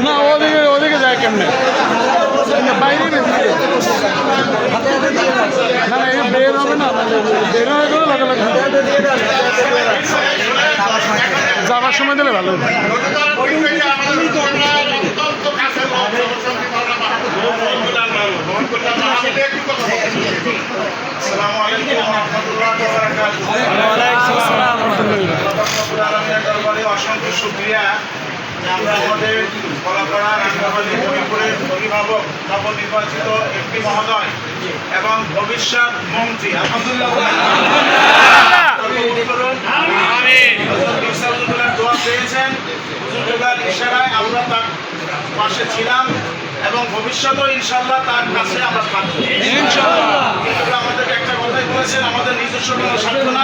না, ওদিকে ওদিকে যায় কেমনে? বাইরে না না এটা বের হবে না বের হয়ে গেলে লাগে লাগে যাওয়ার সময় দিলে ভালো আসসালামু আলাইকুম আমরা আমাদের কলাপাড়া অভিভাবক নবনির্বাচিত একটি মহোদয় এবং ভবিষ্যৎ মন্ত্রী আলহামদুলিল্লাহ দোয়া পেয়েছেন হুজুরের ইশারায় আমরা তার পাশে ছিলাম এবং ভবিষ্যতেও ইনশাল্লাহ তার কাছে আমরা থাকব আমাদের নিজস্ব কোনো স্বার্থ নাই।